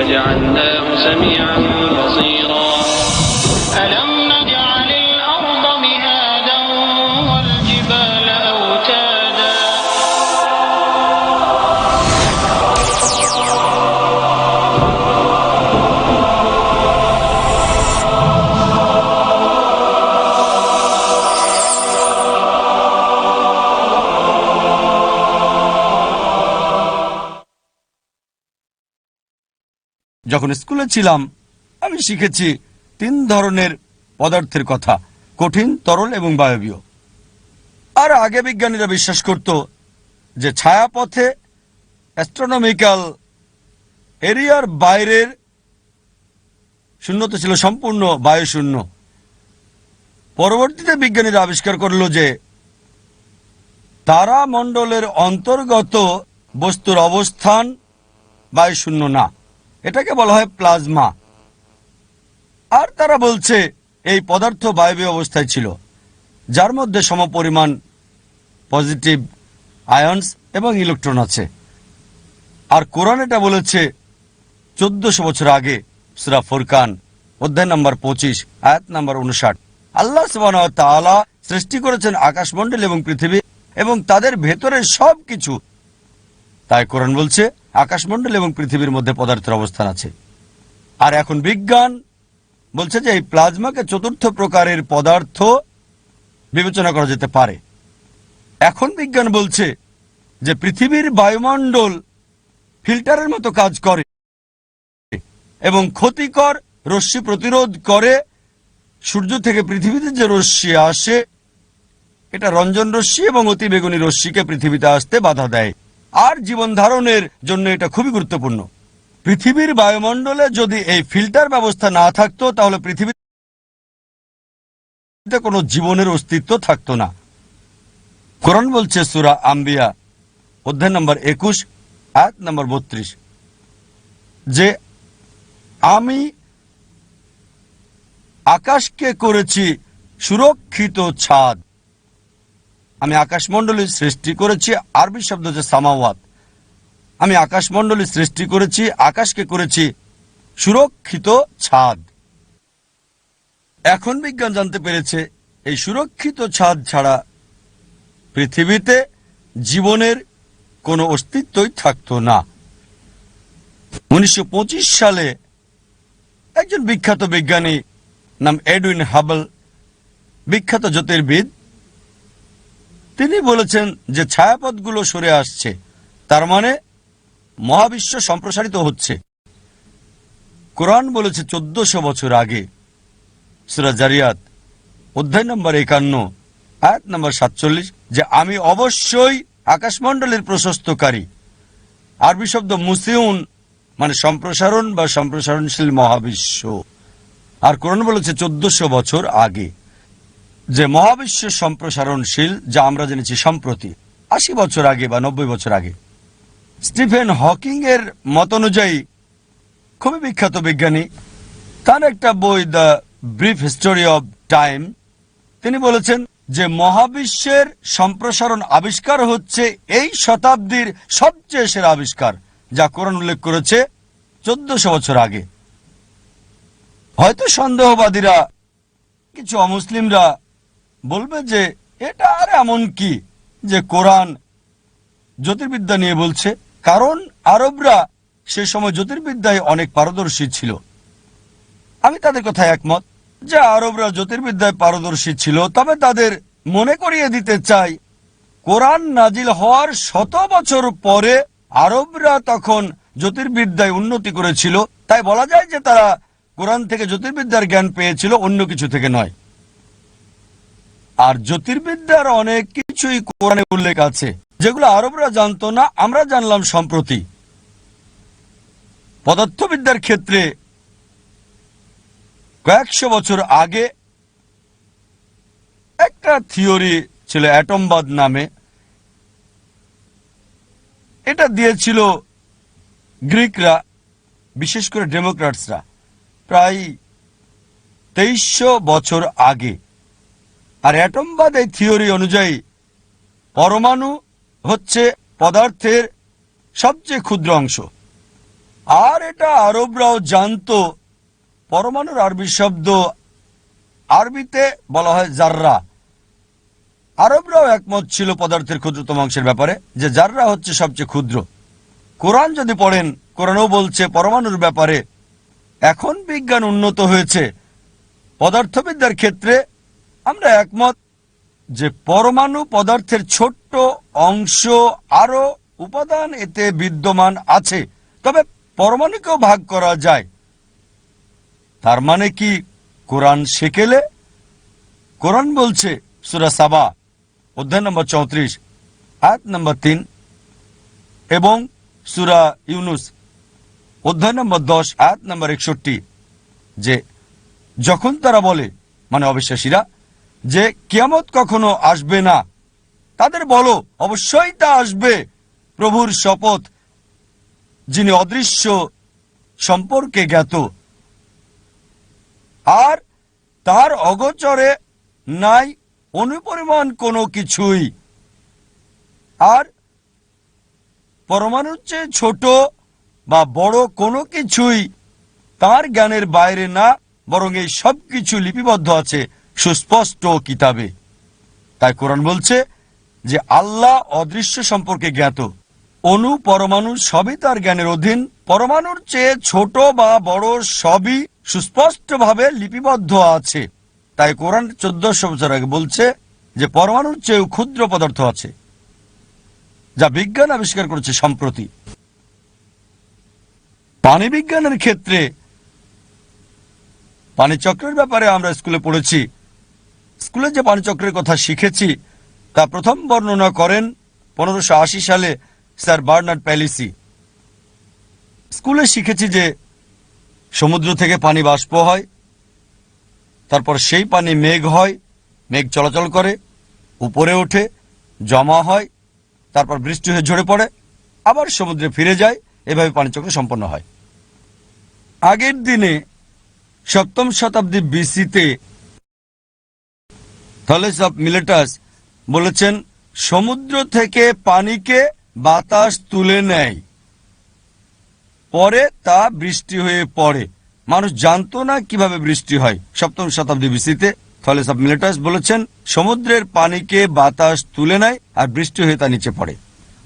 فجعلناه سميعا بصيرا. ألم যখন স্কুলে ছিলাম, আমি শিখেছি তিন ধরনের পদার্থের কথা, কঠিন, তরল এবং বায়বীয়। আর আগে বিজ্ঞানীরা বিশ্বাস করত যে ছায়াপথে অ্যাস্ট্রোনমিক্যাল এরিয়ার বাইরের শূন্যতা ছিল সম্পূর্ণ বায়ুশূন্য। পরবর্তীতে বিজ্ঞানীরা আবিষ্কার করল যে তারামণ্ডলের অন্তর্গত বস্তুর অবস্থান বায়ুশূন্য না। এটাকে বলা হয় প্লাজমা। আর তারা বলছে এই পদার্থ বায়বীয় অবস্থায় ছিল, যার মধ্যে সমপরিমাণ পজিটিভ আয়ন্স এবং ইলেকট্রন আছে। আর কোরআন এটা বলেছে চোদ্দশো বছর আগে, সুরা ফুরকান, অধ্যায় নম্বর পঁচিশ, আয়াত নম্বর উনষাট। আল্লাহ তাআলা সৃষ্টি করেছেন আকাশমণ্ডল এবং পৃথিবী এবং তাদের ভেতরের সব কিছু তাই কোরআন বলছে আকাশমণ্ডল এবং পৃথিবীর মধ্যে পদার্থের অবস্থান আছে। আর এখন বিজ্ঞান বলছে যে এই প্লাজমাকে চতুর্থ প্রকারের পদার্থ বিবেচনা করা যেতে পারে। এখন বিজ্ঞান বলছে যে পৃথিবীর বায়ুমণ্ডল ফিল্টারের মতো কাজ করে এবং ক্ষতিকর রশ্মি প্রতিরোধ করে। সূর্য থেকে পৃথিবীতে যে রশ্মি আসে, এটা রঞ্জন রশ্মি এবং অতিবেগুনি রশ্মিকে পৃথিবীতে আসতে বাধা দেয়। আর জীবন ধারণের জন্য এটা খুবই গুরুত্বপূর্ণ। পৃথিবীর বায়ুমণ্ডলে যদি এই ফিল্টার ব্যবস্থা না থাকতো, তাহলে পৃথিবীতে কোনো জীবনের অস্তিত্ব থাকতো না। কোরআন বলছে সুরা আম্বিয়া, অধ্যায় নম্বর একুশ, আয়াত নম্বর বত্রিশ, যে আমি আকাশকে করেছি সুরক্ষিত ছাদ। আমি আকাশমণ্ডলী সৃষ্টি করেছি, আরবি শব্দ হচ্ছে সামাওয়াত। আমি আকাশমণ্ডলী সৃষ্টি করেছি, আকাশকে করেছি সুরক্ষিত ছাদ। এখন বিজ্ঞান জানতে পেরেছে, এই সুরক্ষিত ছাদ ছাড়া পৃথিবীতে জীবনের কোনো অস্তিত্বই থাকতো না। উনিশশো পঁচিশ সালে একজন বিখ্যাত বিজ্ঞানী নাম এডউইন হাবল, বিখ্যাত জ্যোতির্বিদ তিনি বলেছেন যে ছায়াপথগুলো সরে আসছে, তার মানে মহাবিশ্ব সম্প্রসারিত হচ্ছে। কোরআন বলেছে চোদ্দশো বছর আগে, সুরা জারিয়াত, অধ্যায় নম্বর একান্ন, আয়াত নম্বর সাতচল্লিশ, যে আমি অবশ্যই আকাশমণ্ডলের প্রশস্তকারী। আরবি শব্দ মুসিউন মানে সম্প্রসারণ বা সম্প্রসারণশীল মহাবিশ্ব। আর কোরআন বলেছে চোদ্দশো বছর আগে। যে মহাবিশ্ব সম্প্রসারণশীল, যা আমরা জেনেছি সম্প্রতি, আশি বছর আগে বা নব্বই বছর আগে। স্টিফেন হকিং এর মত অনুযায়ী, খুবই বিখ্যাত বিজ্ঞানী, তার একটা বই, the brief history of time, তিনি বলেছেন যে মহাবিশ্বের সম্প্রসারণ আবিষ্কার হচ্ছে এই শতাব্দীর সবচেয়ে সেরা আবিষ্কার, যা কোরআন উল্লেখ করেছে চোদ্দশো বছর আগে। হয়তো সন্দেহবাদীরা, কিছু অমুসলিমরা বলবে যে, এটা আর এমন কি যে কোরআন জ্যোতির্বিদ্যা নিয়ে বলছে? কারণ আরবরা সে সময় জ্যোতির্বিদ্যায় অনেক পারদর্শী ছিল। আমি তাদের কথায় একমত যে আরবরা জ্যোতির্বিদ্যায় পারদর্শী ছিল, তবে তাদের মনে করিয়ে দিতে চাই, কোরআন নাজিল হওয়ার শত বছর পরে আরবরা তখন জ্যোতির্বিদ্যায় উন্নতি করেছিল। তাই বলা যায় যে তারা কোরআন থেকে জ্যোতির্বিদ্যার জ্ঞান পেয়েছিল, অন্য কিছু থেকে নয়। আর জ্যোতির্বিদ্যার অনেক কিছুই কোরআনে উল্লেখ আছে, যেগুলো আরবরা জানতো না, আমরা জানলাম সম্প্রতি। পদার্থবিদ্যার ক্ষেত্রে কয়েকশো বছর আগে একটা থিওরি ছিল অ্যাটমবাদ নামে। এটা দিয়েছিল গ্রিকরা, বিশেষ করে ডেমোক্রাটসরা প্রায় তেইশশো বছর আগে। আর অ্যাটমবাদ এই থিওরি অনুযায়ী পরমাণু হচ্ছে পদার্থের সবচেয়ে ক্ষুদ্র অংশ। আর এটা আরবরাও জানতো, পরমাণুর আরবি শব্দ আরবিতে বলা হয় জাররা। আরবরাও একমত ছিল পদার্থের ক্ষুদ্রতম অংশের ব্যাপারে, যে জাররা হচ্ছে সবচেয়ে ক্ষুদ্র। কোরআন যদি পড়েন, কোরআনও বলছে পরমাণুর ব্যাপারে এখন বিজ্ঞান উন্নত হয়েছে। পদার্থবিদ্যার ক্ষেত্রে আমরা একমত যে পরমাণু পদার্থের ছোট্ট অংশ আরও উপাদান এতে বিদ্যমান আছে। তবে পরমাণুকেও ভাগ করা যায়। তার মানে কি কোরআন শেকেলে কোরআন বলছে, সুরা সাবা, অধ্যায় নম্বর চৌত্রিশ, আয়াত নম্বর তিন এবং সুরা ইউনুস, অধ্যায় নম্বর দশ, আয়াত নম্বর একষট্টি, যে যখন তারা বলে মানে অবিশ্বাসীরা যে কিয়ামত কখনো আসবে না। তাদের বলো, অবশ্যই তা আসবে। প্রভুর শপথ, যিনি অদৃশ্য সম্পর্কে জ্ঞাত। আর তার অগোচরে নাই অনুপরিমাণ কোনো কিছুই। আর পরমাণুর চেয়ে ছোট বা বড় কোনো কিছুই তার জ্ঞানের বাইরে না, বরং এই সব কিছু লিপিবদ্ধ আছে। সুস্পষ্ট কিতাবে। তাই কোরআন বলছে যে, আল্লাহ অদৃশ্য সম্পর্কে জ্ঞাত। অনু পরমাণু সবই তার জ্ঞানের অধীন। পরমাণুর চেয়ে ছোট বা বড় সবই সুস্পষ্টভাবে লিপিবদ্ধ আছে। তাই কোরআন চোদ্দশো বছর আগে বলছে যে, পরমাণুর চেয়েও ক্ষুদ্র পদার্থ আছে, যা বিজ্ঞান আবিষ্কার করেছে সম্প্রতি। পানি বিজ্ঞানের ক্ষেত্রে, পানি চক্রের ব্যাপারে আমরা স্কুলে পড়েছি স্কুলে যে পানিচক্রের কথা শিখেছি, তা প্রথম বর্ণনা করেন পনেরোশো আশি সালে স্যার বার্নার্ড প্যালিসি। স্কুলে শিখেছি যে সমুদ্র থেকে পানি বাষ্প হয়, তারপর সেই পানি মেঘ হয়, মেঘ চলাচল করে, উপরে ওঠে, জমা হয়, তারপর বৃষ্টি হয়ে ঝরে পড়ে, আবার সমুদ্রে ফিরে যায়, এভাবে পানিচক্র সম্পন্ন হয়। আগের দিনে সপ্তম শতাব্দী বিসিতে থলেস অফ মিলেটাস বলেছেন, সমুদ্র থেকে পানিকে বাতাস তুলে নেয়। পরে তা বৃষ্টি হয়ে পড়ে। মানুষ জানতো না কীভাবে বৃষ্টি হয়। সপ্তম শতাব্দী বিসিতে থলেস অফ মিলেটাস বলেছেন, সমুদ্রের পানিকে বাতাস তুলে নেয় আর বৃষ্টি হয়ে তা নিচে পড়ে।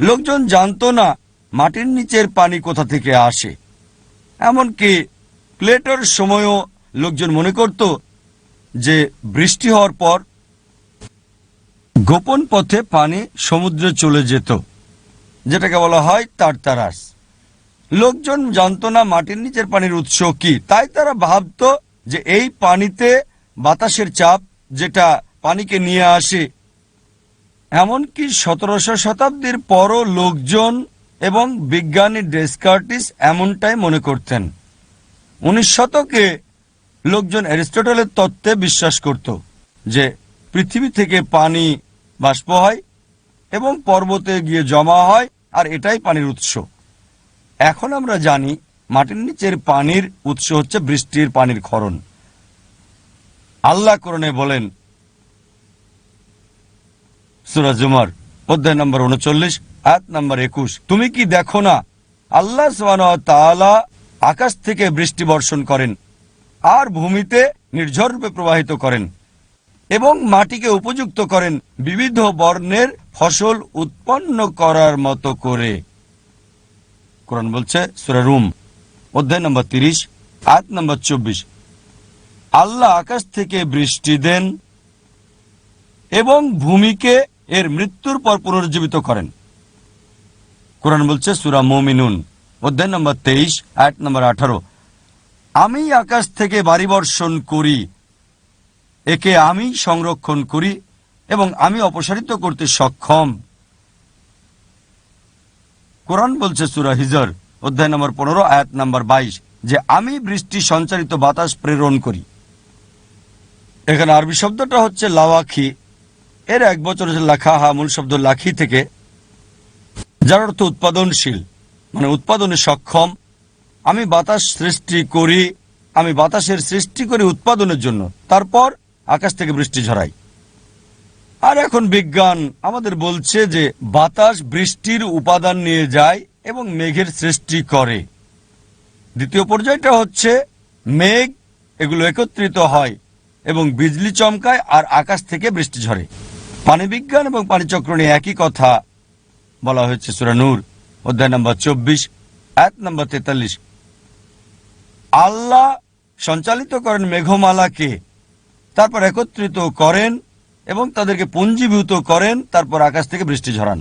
লোকজন জানতো না মাটির নিচের পানি কোথা থেকে আসে। এমনকি প্লেটোর সময়ও লোকজন মনে করত যে বৃষ্টি হওয়ার পর গোপন পথে পানি সমুদ্রে চলে যেত, যেটাকে বলা হয় তারতারাস। লোকজন জানতো না মাটির নিচের পানির উৎস কি, তাই তারা ভাবতো যে এই পানিতে বাতাসের চাপ যেটা পানিকে নিয়ে আসে। এমনকি সতেরোশো শতাব্দীর পরও লোকজন এবং বিজ্ঞানী ডেসকার্টিস এমনটাই মনে করতেন। উনিশ শতকে লোকজন অ্যারিস্টটলের তত্ত্বে বিশ্বাস করত যে পৃথিবী থেকে পানি বাষ্প হয় এবং পর্বতে গিয়ে জমা হয়, আর এটাই পানির উৎস। এখন আমরা জানি মাটির নিচের পানির উৎস হচ্ছে বৃষ্টির পানির ক্ষরণ। আল্লাহ করণে বলেন সুরাজ জুমার অধ্যায় নম্বর উনচল্লিশ, আয়াত নম্বর একুশ, তুমি কি দেখো না, আল্লাহ তাআলা আকাশ থেকে বৃষ্টি বর্ষণ করেন, আর ভূমিতে নির্ঝর নির্ঝররূপে প্রবাহিত করেন। এবং মাটিকে উপযুক্ত করেন বিবিধ বর্ণের ফসল উৎপন্ন করার মতো করে। কোরআন বলছে, সুরা রুম, অধ্যায় নম্বর তিরিশ, আয়াত নম্বর চব্বিশ। আল্লাহ আকাশ থেকে বৃষ্টি দেন এবং ভূমিকে এর মৃত্যুর পর পুনরুজ্জীবিত করেন। কোরআন বলছে, সুরা মমিনুন, অধ্যায় নম্বর তেইশ আট নম্বর আঠারো। আমি আকাশ থেকে বাড়ি বর্ষণ করি একে আমি সংরক্ষণ করি এবং আমি অপসারিত করতে সক্ষম। কোরআন বলছে সুরা হিজর, অধ্যায় নম্বর পনেরো, আয়াত নম্বর বাইশ, যে আমি বৃষ্টি সঞ্চারিত বাতাস প্রেরণ করি। এখানে আরবি শব্দটা হচ্ছে লাওয়াখি। এর এক বছর হচ্ছে লাখাহা মূল শব্দ লাখি থেকে, যার অর্থ উৎপাদনশীল মানে উৎপাদনে সক্ষম। আমি বাতাস সৃষ্টি করি, আমি বাতাসের সৃষ্টি করি উৎপাদনের জন্য। তারপর আকাশ থেকে বৃষ্টি ঝরাই আর এখন বিজ্ঞান আমাদের বলছে যে বাতাস বৃষ্টির উপাদান নিয়ে যায় এবং মেঘের সৃষ্টি করে। দ্বিতীয় পর্যায়টা হচ্ছে মেঘ, এগুলো একত্রিত হয় এবং বিজলি চমকায় আর আকাশ থেকে বৃষ্টি ঝরে। পানি বিজ্ঞান এবং পানিচক্র নিয়ে একই কথা বলা হয়েছে সুরানুর অধ্যায় নম্বর চব্বিশ এক নম্বর তেতাল্লিশ। আল্লাহ সঞ্চালিত করেন মেঘমালাকে তারপর একত্রিত করেন এবং তাদেরকে পঞ্জীভূত করেন তারপর আকাশ থেকে বৃষ্টি ঝরান।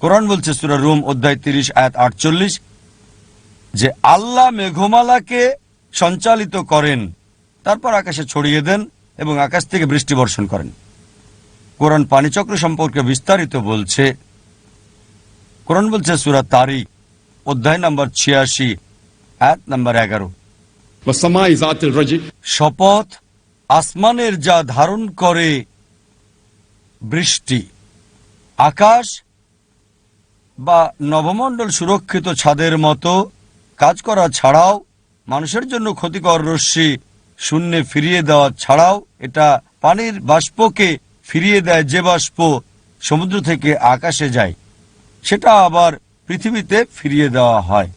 কোরআন বলছে সুরা রুম অধ্যায় তিরিশ আয়াত আটচল্লিশ যে আল্লাহ মেঘমালাকে সঞ্চালিত করেন তারপর আকাশে ছড়িয়ে দেন এবং আকাশ থেকে বৃষ্টি বর্ষণ করেন। কোরআন পানিচক্র সম্পর্কে বিস্তারিত বলছে কোরআন বলছে সুরা তারিক অধ্যায় নম্বর ছিয়াশি আয়াত নম্বর এগারো। শপথ আসমানের যা ধারণ করে বৃষ্টি, আকাশ বা নবমণ্ডল সুরক্ষিত ছাদের মতো কাজ করা ছাড়াও মানুষের জন্য ক্ষতিকর রশ্মি শূন্যে ফিরিয়ে দেওয়া ছাড়াও এটা পানির বাষ্পকে ফিরিয়ে দেয় যে বাষ্প সমুদ্র থেকে আকাশে যায়, সেটা আবার পৃথিবীতে ফিরিয়ে দেওয়া হয়।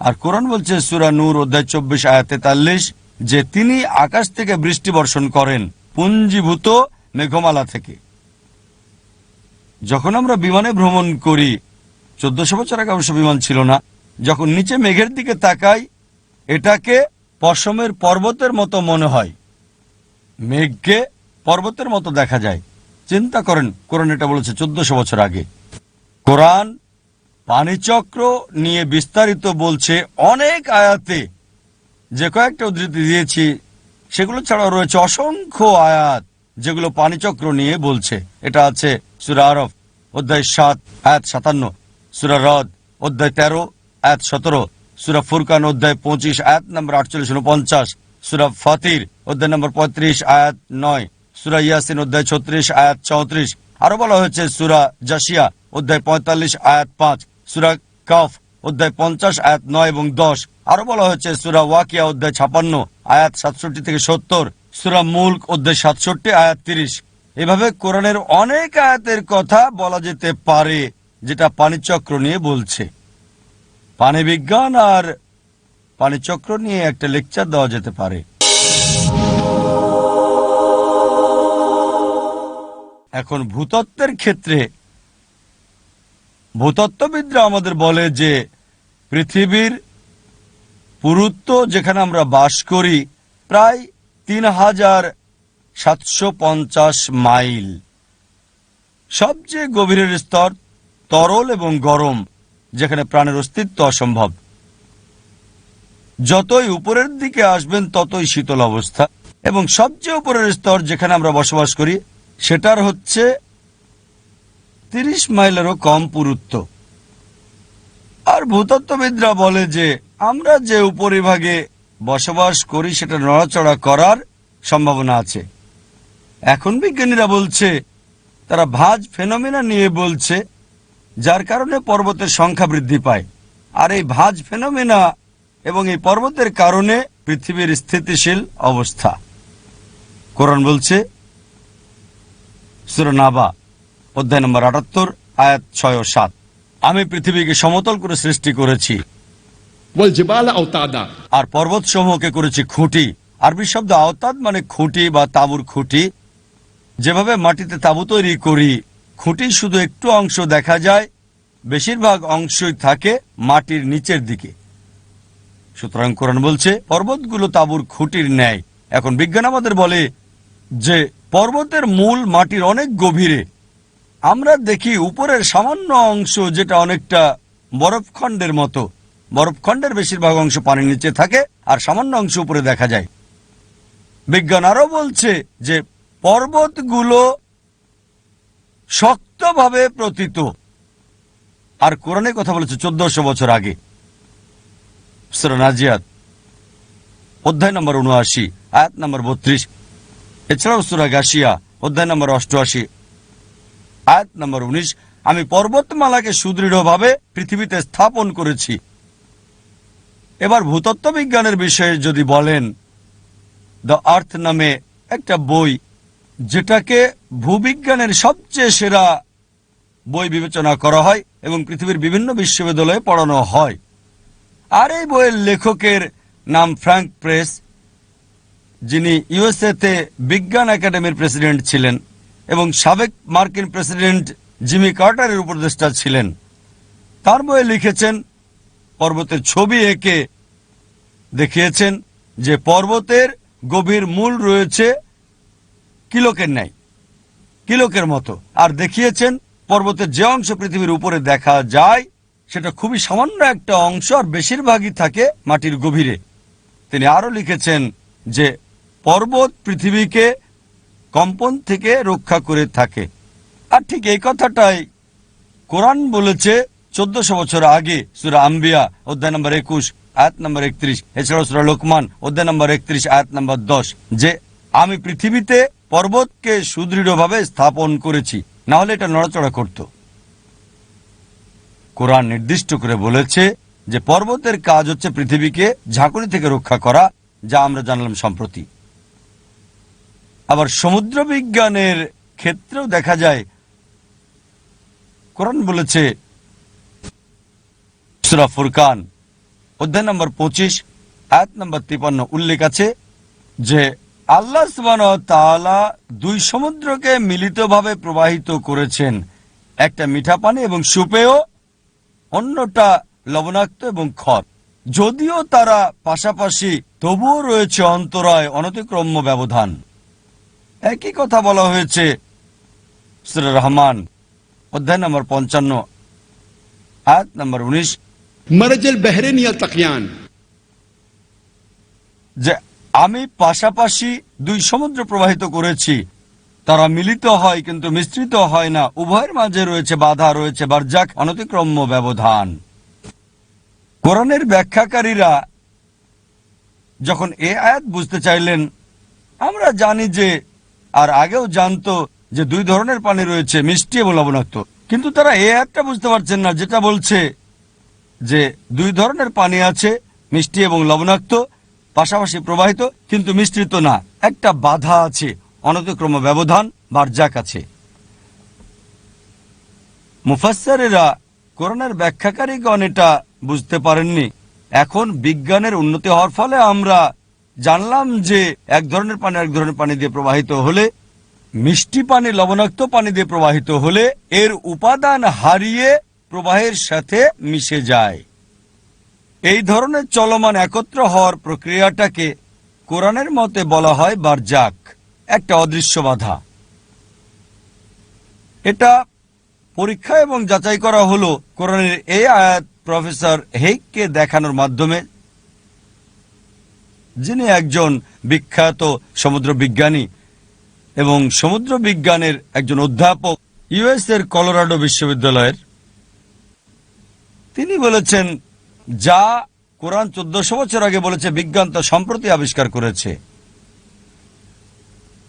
আর কোরআন বলছে, সুরা নূর অধ্যায় চব্বিশ আয়াত তেতাল্লিশ যে তিনি আকাশ থেকে বৃষ্টি বর্ষণ করেন, পুঞ্জীভূত মেঘমালা থেকে। যখন আমরা বিমানে ভ্রমণ করি, চোদ্দশো বছর আগে অবশ্য বিমান ছিল না, যখন নিচে মেঘের দিকে তাকাই, এটাকে পশমের পর্বতের মতো মনে হয়। মেঘকে পর্বতের মতো দেখা যায়। চিন্তা করেন, কোরআন এটা বলেছে চোদ্দশো বছর আগে। কোরআন পানিচক্র নিয়ে বিস্তারিত বলছে অনেক আয়াতে। যে কয়েকটা উদ্ধৃতি দিয়েছি, সেগুলো ছাড়াও রয়েছে অসংখ্য আয়াত যেগুলো পানিচক্র নিয়ে বলছে। এটা আছে সুরা আরফ, অধ্যায় সাত, আয়াত সাতান্ন, সুরা রদ, অধ্যায় তেরো, আয়াত সতেরো, সুরা ফুরকান, অধ্যায় পঁচিশ, আয়াত নম্বর আটচল্লিশ উনপঞ্চাশ, সুরা ফাতির, অধ্যায় নম্বর পঁয়ত্রিশ, আয়াত নয়, সুরা ইয়াসিন, অধ্যায় ছত্রিশ, আয়াত চৌত্রিশ। আরও বলা হয়েছে সুরা জাসিয়া অধ্যায় পঁয়তাল্লিশ, আয়াত পাঁচ, সুরা কফ অধ্যায় পঞ্চাশ, আয়াত নয় এবং দশ। আরও বলা হয়েছে, সুরা ওয়াকিয়া অধ্যায় ছাপান্ন, আয়াত সাতষট্টি থেকে সত্তর, সুরা মুল্ক অধ্যায় সাতষট্টি, আয়াত তিরিশ। এভাবে কোরআনের অনেক আয়াতের কথা বলা যেতে পারে, যেটা পানিচক্র নিয়ে বলছে। পানি বিজ্ঞান আর পানিচক্র নিয়ে একটা লেকচার দেওয়া যেতে পারে। এখন ভূতত্ত্বের ক্ষেত্রে ভূতত্ত্ববিদরা আমাদের বলে যে পৃথিবীর পুরুত্ব যেখানে আমরা বাস করি প্রায় তিন হাজার সাতশো পঞ্চাশ মাইল। সবচেয়ে গভীরের স্তর তরল এবং গরম, যেখানে প্রাণের অস্তিত্ব অসম্ভব। যতই উপরের দিকে আসবেন, ততই শীতল অবস্থা। এবং সবচেয়ে উপরের স্তর যেখানে আমরা বসবাস করি, সেটার হচ্ছে তিরিশ মাইলেরও কম পুরুত্ব। আর ভূতত্ত্ববিদরা বলে যে, আমরা যে উপরিভাগে বসবাস করি, সেটা নড়াচড়া করার সম্ভাবনা আছে। এখন বিজ্ঞানীরা বলছে, তারা ভাজ ফেনোমেনা নিয়ে বলছে, যার কারণে পর্বতের সংখ্যা বৃদ্ধি পায়। আর এই ভাজ ফেনোমেনা এবং এই পর্বতের কারণে পৃথিবীর স্থিতিশীল অবস্থা। কোরআন বলছে সুরনাবা অধ্যায় নম্বর আটাত্তর আয়াত ছয় ও সাত। আমি পৃথিবীকে সমতল করে সৃষ্টি করেছি। আর পর্বত সমূহকে করেছি খুঁটি। আরবি শব্দ আওতাদ মানে খুঁটি বা তাঁবুর খুঁটি। যেভাবে মাটিতে তাঁবু তৈরি করি খুঁটি শুধু একটু অংশ দেখা যায় বেশিরভাগ অংশই থাকে মাটির নিচের দিকে। সুতরাং কোরআন বলছে পর্বতগুলো তাঁবুর খুঁটির ন্যায়। এখন বিজ্ঞান আমাদের বলে যে পর্বতের মূল মাটির অনেক গভীরে আমরা দেখি উপরের সামান্য অংশ যেটা অনেকটা বরফখণ্ডের মতো। বরফখণ্ডের বেশিরভাগ অংশ পানির নিচে থাকে আর সামান্য অংশ উপরে দেখা যায়। বিজ্ঞান আরও বলছে যে পর্বতগুলো শক্তভাবে প্রতীত। আর কোরআনে কথা বলেছে চোদ্দশো বছর আগে। নাজিয়াত, অধ্যায় নম্বর উনআশি, আয়াত নম্বর বত্রিশ। এছাড়াও সুরা গাশিয়া, অধ্যায় নম্বর অষ্টআশি। আয়াত নম্বর উনিশ, আমি পর্বতমালাকে সুদৃঢ়ভাবে পৃথিবীতে স্থাপন করেছি। এবার ভূতত্ত্ব বিজ্ঞানের বিষয়ে যদি বলেন দ্য আর্থ নামে একটা বই, যেটাকে ভূবিজ্ঞানের সবচেয়ে সেরা বই বিবেচনা করা হয় এবং পৃথিবীর বিভিন্ন বিশ্ববিদ্যালয়ে পড়ানো হয়। আর এই বইয়ের লেখকের নাম ফ্র্যাঙ্ক প্রেস, যিনি ইউএসএতে বিজ্ঞান একাডেমির প্রেসিডেন্ট ছিলেন। এবং সাবেক মার্কিন প্রেসিডেন্ট জিমি কার্টারের উপদেষ্টা ছিলেন। তার বইয়ে লিখেছেন, পর্বতের ছবি এঁকে দেখিয়েছেন যে পর্বতের গভীর মূল রয়েছে কিলোকের ন্যায়, কিলোকের মতো। আর দেখিয়েছেন, পর্বতের যে অংশ পৃথিবীর উপরে দেখা যায়, সেটা খুবই সামান্য একটা অংশ আর বেশিরভাগই থাকে মাটির গভীরে। তিনি আরও লিখেছেন যে, পর্বত পৃথিবীকে কম্পন থেকে রক্ষা করে থাকে। আর ঠিক এই কথাটাই কোরআন বলেছে চোদ্দশো বছর আগে, সুরা আম্বিয়া, অধ্যায় নম্বর একুশ, আয়াত নম্বর একত্রিশ, এছাড়াও সুরা লোকমান, অধ্যায় নম্বর একত্রিশ, আয়াত নম্বর দশ, যে আমি পৃথিবীতে পর্বতকে সুদৃঢ়ভাবে স্থাপন করেছি। না হলে এটা নড়াচড়া করত। কোরআন নির্দিষ্ট করে বলেছে যে পর্বতের কাজ হচ্ছে পৃথিবীকে ঝাঁকুনি থেকে রক্ষা করা, যা আমরা জানলাম সম্প্রতি। আবার সমুদ্র বিজ্ঞানের ক্ষেত্রেও দেখা যায়, কোরআন বলেছে, সুরা ফুরকান, অধ্যায় নম্বর পঁচিশ, আয়াত নম্বর তিপান্ন, উল্লেখ আছে যে আল্লাহ তাআলা দুই সমুদ্রকে মিলিতভাবে প্রবাহিত করেছেন। একটা মিঠা পানি এবং সুপেয়, অন্যটা লবণাক্ত এবং খত যদিও তারা পাশাপাশি তবুও রয়েছে অন্তরায় অনতিক্রম্য ব্যবধান। একই কথা বলা হয়েছে। সুর রহমান অধ্যায় নম্বর পঞ্চান্ন আয়াত নম্বর উনিশ। মারাজেল বেহরেনিয়া তাকিয়ান। যে আমি পাশাপাশি দুই সমুদ্র প্রবাহিত করেছি তারা মিলিত হয় কিন্তু মিশ্রিত হয় না। উভয়ের মাঝে রয়েছে বাধা রয়েছে বার্জাক অনতিক্রম্য ব্যবধান। কোরআনের ব্যাখ্যাকারীরা যখন এ আয়াত বুঝতে চাইলেন আমরা জানি যে আর আগেও জানতো যে দুই ধরনের পানি রয়েছে, মিষ্টি এবং লবণাক্ত। কিন্তু তারা এ একটা বুঝতে পারছেন না, যেটা বলছে যে দুই ধরনের পানি আছে, মিষ্টি এবং লবণাক্ত, পাশাপাশি প্রবাহিত, কিন্তু মিশ্রিত না। একটা বাধা আছে, অনতিক্রম ব্যবধান, বারজাক আছে। মুফাসসারেরা করোনার ব্যাখ্যাকারী ব্যাখ্যাকারীগণ এটা বুঝতে পারেননি। এখন বিজ্ঞানের উন্নতি হওয়ার ফলে আমরা জানলাম যে এক ধরনের পানি এক ধরনের পানি দিয়ে প্রবাহিত হলে, মিষ্টি পানি, লবণাক্ত পানি দিয়ে প্রবাহিত হলে এর উপাদান হারিয়ে প্রবাহের সাথে মিশে যায়। এই ধরনের চলমান একত্র হওয়ার প্রক্রিয়াটাকে কোরআনের মতে বলা হয় বারজাক, একটা অদৃশ্য বাধা। এটা পরীক্ষা এবং যাচাই করা হলো কোরআনের এই আয়াত প্রফেসর হেইককে দেখানোর মাধ্যমে। যিনি একজন বিখ্যাত সমুদ্র বিজ্ঞানী এবং সমুদ্র বিজ্ঞানের একজন অধ্যাপক ইউএস এর কলোরাডো বিশ্ববিদ্যালয়ের, তিনি বলেছেন, যা কোরআন চোদ্দশো বছর আগে বলেছে, বিজ্ঞান তা সম্প্রতি আবিষ্কার করেছে।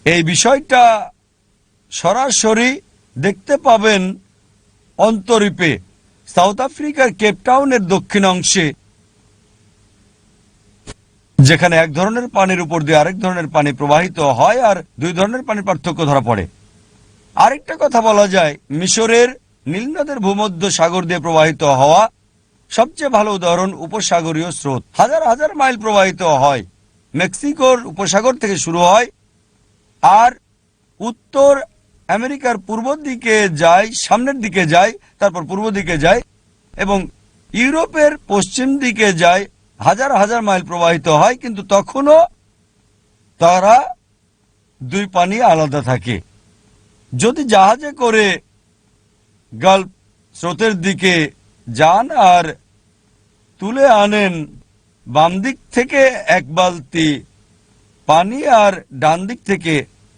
এই বিষয়টা সরাসরি দেখতে পাবেন অন্তরীপে, সাউথ আফ্রিকার কেপটাউনের দক্ষিণ অংশে যেখানে এক ধরনের পানির উপর দিয়ে আরেক ধরনের পানি প্রবাহিত হয় আর দুই ধরনের পানির পার্থক্য ধরা পড়ে। আরেকটা কথা বলা যায়, মিশরের নীলনদের ভূমধ্য সাগর দিয়ে প্রবাহিত হওয়া সবচেয়ে ভালো উদাহরণ উপসাগরীয় স্রোত। হাজার হাজার মাইল প্রবাহিত হয়, মেক্সিকোর উপসাগর থেকে শুরু হয় আর উত্তর আমেরিকার পূর্ব দিকে যায়, সামনের দিকে যায়, তারপর পূর্ব দিকে যায় এবং ইউরোপের পশ্চিম দিকে যায় হাজার হাজার মাইল প্রবাহিত হয়, কিন্তু তখনও তারা দুই পানি আলাদা থাকে। যদি জাহাজে করে গাল্ফ স্রোতের দিকে যান আর তুলে আনেন, বাম দিক থেকে এক বালতি পানি আর ডান দিক থেকে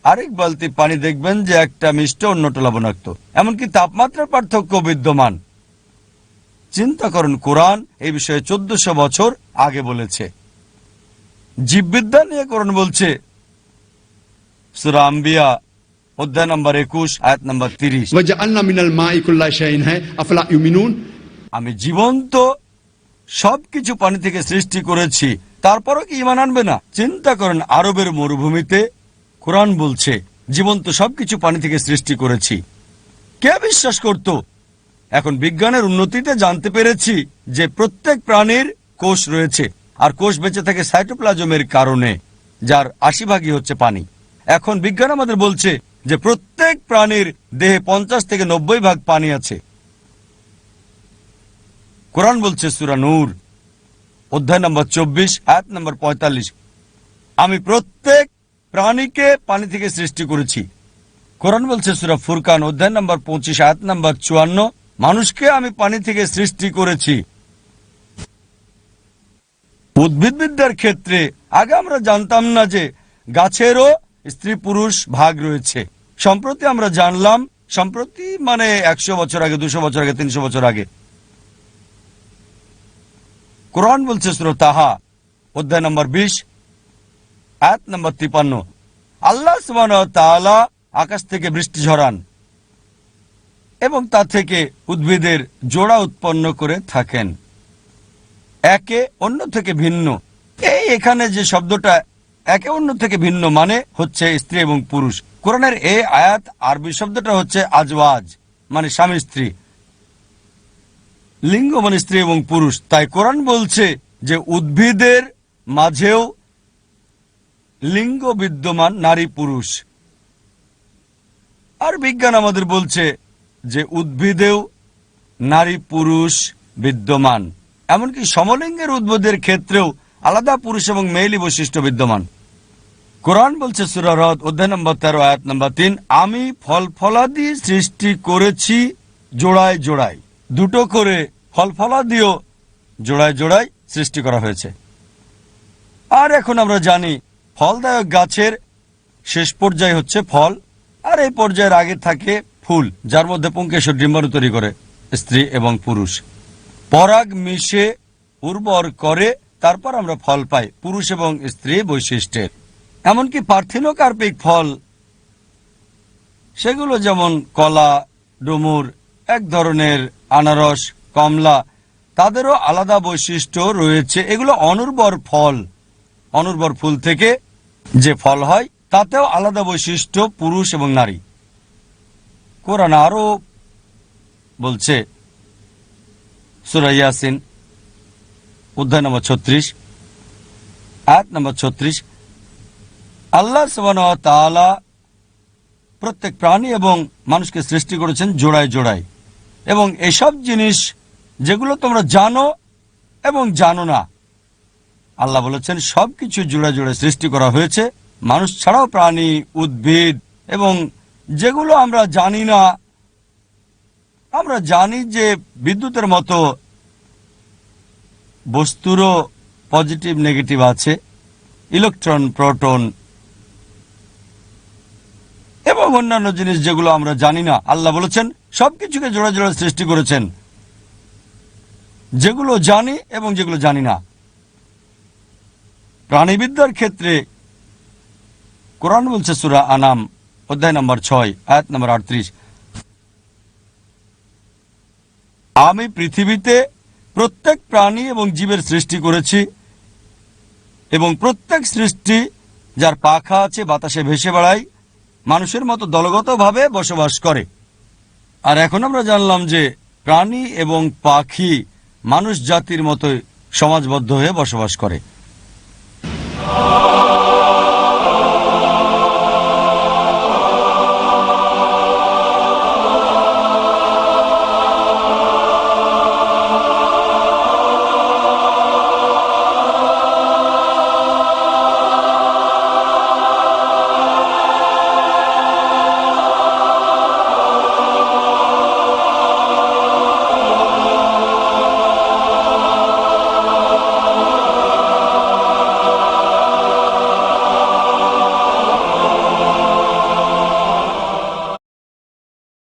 আরেক বালতি পানি, দেখবেন যে একটা মিষ্ট অন্যটা লবণাক্ত। এমনকি তাপমাত্রার পার্থক্য বিদ্যমান। চিন্তা করুন কোরআন এই বিষয়ে চোদ্দশো বছর আগে বলেছে। জীববিদ্যা নিয়ে কোরআন বলছে। অধ্যায় নম্বর একুশ আয়াত নম্বর তিরিশ। আমি জীবন্ত সবকিছু পানি থেকে সৃষ্টি করেছি তারপরও কি ইমান আনবে না? চিন্তা করেন আরবের মরুভূমিতে কোরআন বলছে জীবন্ত সবকিছু পানি থেকে সৃষ্টি করেছি। কে বিশ্বাস করতো? এখন বিজ্ঞানের উন্নতিতে জানতে পেরেছি যে প্রত্যেক প্রাণীর কোষ রয়েছে, আর কোষ বেঁচে থাকে সাইটোপ্লাজমের কারণে, যার আশি ভাগই হচ্ছে পানি। এখন বিজ্ঞান আমাদের বলছে যে প্রত্যেক প্রাণীর দেহে পঞ্চাশ থেকে নব্বই ভাগ পানি আছে। কোরআন বলছে সুরা নূর, অধ্যায় নম্বর চব্বিশ, আয়াত নম্বর পঁয়তাল্লিশ। আমি প্রত্যেক প্রাণীকে পানি থেকে সৃষ্টি করেছি। কোরআন বলছে সুরা ফুরকান, অধ্যায় নম্বর পঁচিশ, আয়াত নম্বর চুয়ান্ন মানুষকে আমি পানি থেকে সৃষ্টি করেছি। উদ্ভিদবিদ্যার ক্ষেত্রে আগে আমরা জানতাম না যে গাছেরও স্ত্রী পুরুষ ভাগ রয়েছে। সম্প্রতি আমরা জানলাম, সম্প্রতি মানে একশো বছর আগে, দুশো বছর আগে, তিনশো বছর আগে। কোরআন বলছে সুর তাহা, অধ্যায় নম্বর বিশ, আয়াত নম্বর তিপান্ন। আল্লাহ সুবান আকাশ থেকে বৃষ্টি ঝরান। এবং তা থেকে উদ্ভিদের জোড়া উৎপন্ন করে থাকেন। একে অন্য থেকে ভিন্ন। এই এখানে যে শব্দটা একে অন্য থেকে ভিন্ন মানে হচ্ছে স্ত্রী এবং পুরুষ। কোরআনের এই আয়াত আরবি শব্দটা হচ্ছে আজওয়াজ মানে স্বামী স্ত্রী। লিঙ্গ মানে স্ত্রী এবং পুরুষ। তাই কোরআন বলছে যে উদ্ভিদের মাঝেও লিঙ্গ বিদ্যমান নারী পুরুষ আর বিজ্ঞান আমাদের বলছে যে উদ্ভিদেও নারী, পুরুষ বিদ্যমান। এমনকি সমলিঙ্গের উদ্ভিদের ক্ষেত্রেও আলাদা পুরুষ এবং মেয়েলি বৈশিষ্ট্য বিদ্যমান। কোরআন বলছে সুরারদ অধ্যায় নম্বর তেরো, আয়াত নম্বর তিন, আমি ফল ফলাদি সৃষ্টি করেছি জোড়ায় জোড়ায়। দুটো করে ফল ফলাদিও জোড়ায় জোড়ায় সৃষ্টি করা হয়েছে। আর এখন আমরা জানি ফলদায়ক গাছের শেষ পর্যায়ে হচ্ছে ফল, আর এই পর্যায়ের আগে থাকে ফুল, যার মধ্যে পুঙ্কেশ্বর ডিম্বাণু তৈরি করে, স্ত্রী এবং পুরুষ। পরাগ মিশে উর্বর করে, তারপর আমরা ফল পাই, পুরুষ এবং স্ত্রী বৈশিষ্ট্যের। এমনকি পার্থিনোকার্পিক ফল। সেগুলো যেমন কলা, ডুমুর, এক ধরনের আনারস, কমলা, তাদেরও আলাদা বৈশিষ্ট্য রয়েছে। এগুলো অনুর্বর ফল, অনুর্বর ফুল থেকে যে ফল হয়, তাতেও আলাদা বৈশিষ্ট্য পুরুষ এবং নারী। কোরআন আরও বলছে সুরাইয়াসিন অধ্যায় নম্বর ছত্রিশ, আয়াত নম্বর ছত্রিশ, আল্লাহ সবান তাআলা প্রত্যেক প্রাণী এবং মানুষকে সৃষ্টি করেছেন জোড়ায় জোড়ায়। এবং এসব জিনিস যেগুলো তোমরা জানো এবং জানো না, আল্লাহ বলেছেন সবকিছু জোড়া জোড়ে সৃষ্টি করা হয়েছে। মানুষ ছাড়াও প্রাণী, উদ্ভিদ এবং যেগুলো আমরা জানি না, আমরা জানি যে বিদ্যুতের মতো বস্তুরও পজিটিভ, নেগেটিভ আছে, ইলেকট্রন, প্রোটন, এবং অন্যান্য জিনিস যেগুলো আমরা জানি না। আল্লাহ বলেছেন, সবকিছুকে জোড়া জোড়া সৃষ্টি করেছেন। যেগুলো জানি এবং যেগুলো জানি না। প্রাণীবিদ্যার ক্ষেত্রে কোরআন বলছে, সুরা আনাম অধ্যায় নম্বর ছয় আয়াত নম্বর আটত্রিশ। আমি পৃথিবীতে প্রত্যেক প্রাণী এবং জীবের সৃষ্টি করেছি এবং প্রত্যেক সৃষ্টি যার পাখা আছে, বাতাসে ভেসে বেড়ায়, মানুষের মতো দলগতভাবে বসবাস করে। আর এখন আমরা জানলাম যে প্রাণী এবং পাখি মানুষ জাতির মতো সমাজবদ্ধ হয়ে বসবাস করে।